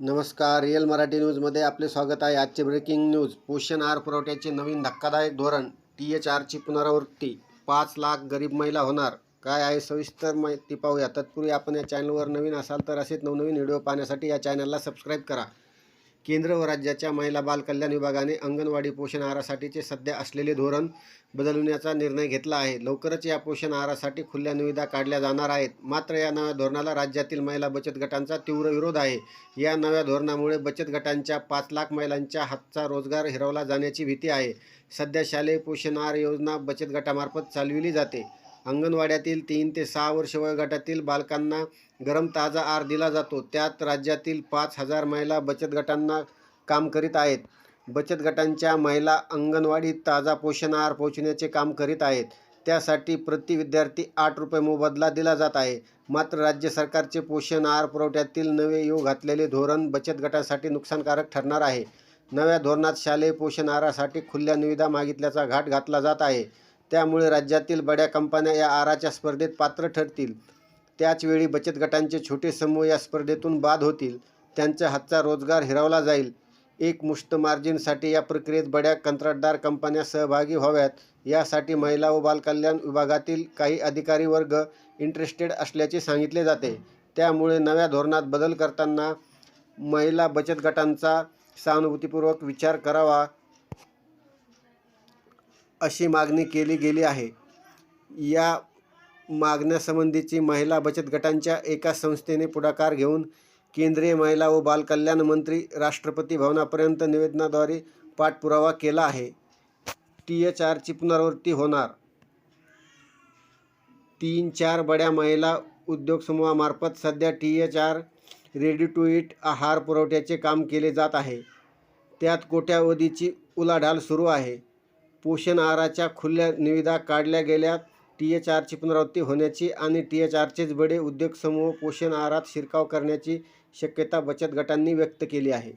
नमस्कार रिअल मराठी न्यूजमध्ये आपले स्वागत आहे. आजचे ब्रेकिंग न्यूज पोषण आहार पुरवठ्याचे नवीन धक्कादायक धोरण टी एच आरची पुनरावृत्ती पाच लाख गरीब महिला होणार काय आहे सविस्तर माहिती पाहूया. तत्पूर्वी आपण या चॅनलवर नवीन असाल तर असेच नवनवीन व्हिडिओ पाहण्यासाठी या चॅनलला सबस्क्राईब करा. केंद्र व राज्याच्या महिला बाल कल्याण विभागाने अंगणवाडी पोषण आहारासाठीचे सध्या असलेले धोरण बदलण्याचा निर्णय घेतला आहे. लवकरच या पोषण आहारासाठी खुल्या निविदा काढल्या जाणार आहेत. मात्र या नव्या धोरणाला राज्यातील महिला बचत गटांचा तीव्र विरोध आहे. या नव्या धोरणामुळे बचत गटांच्या पाच लाख महिलांच्या हातचा रोजगार हिरावला जाण्याची भीती आहे. सध्या शालेय पोषण आहार योजना बचत गटामार्फत चालविली जाते. अंगणवाड्यातील तीन ते सहा वर्ष वयोगटातील बालकांना गरम ताजा आहार दिला जातो. त्यात राज्यातील पाच हजार महिला बचत गटांना काम करीत आहेत. बचत गटांच्या महिला अंगणवाडीत ताजा पोषण आहार पोहोचण्याचे काम करीत आहेत. त्यासाठी प्रति विद्यार्थी आठ रुपये मोबदला दिला जात आहे. मात्र राज्य सरकारचे पोषण आहार पुरवठ्यातील नवे येऊ घातलेले धोरण बचत गटांसाठी नुकसानकारक ठरणार आहे. नव्या धोरणात शालेय पोषण आहारासाठी खुल्या निविदा मागितल्याचा घाट घातला जात आहे. त्यामुळे राज्यातील बड्या कंपन्या या आराच्या स्पर्धेत पात्र ठरतील. त्याचवेळी बचत गटांचे छोटे समूह या स्पर्धेतून बाद होतील. त्यांच्या हातचा रोजगार हिरावला जाईल. एक मुष्ट मार्जिनसाठी या प्रक्रियेत बड्या कंत्राटदार कंपन्या सहभागी व्हाव्यात. यासाठी महिला व बालकल्याण विभागातील काही अधिकारी वर्ग इंटरेस्टेड असल्याचे सांगितले जाते. त्यामुळे नव्या धोरणात बदल करताना महिला बचत गटांचा सहानुभूतीपूर्वक विचार करावा. अशी मागणी केली गेली आहे. या मागण्यासंबंधीची महिला बचत गटांच्या एका संस्थेने पुढाकार घेऊन केंद्रीय महिला व बालकल्याण मंत्री राष्ट्रपती भवनापर्यंत निवेदनाद्वारे पाठपुरावा केला आहे. टी एच आरची पुनरावृत्ती होणार. तीन चार बड्या महिला उद्योग समूहामार्फत सध्या T H R ready to eat आहार पुरवठ्याचे काम केले जात आहे. त्यात कोट्यावधीची उलाढाल सुरू आहे. पोषण आहाराच्या खुल्या निविदा काढल्या गेल्या टी एच आरची पुनरावृत्ती होण्याची आणि टी एच आरचेच बडे उद्योग समूह पोषण आहारात शिरकाव करण्याची शक्यता बचत गटांनी व्यक्त केली आहे.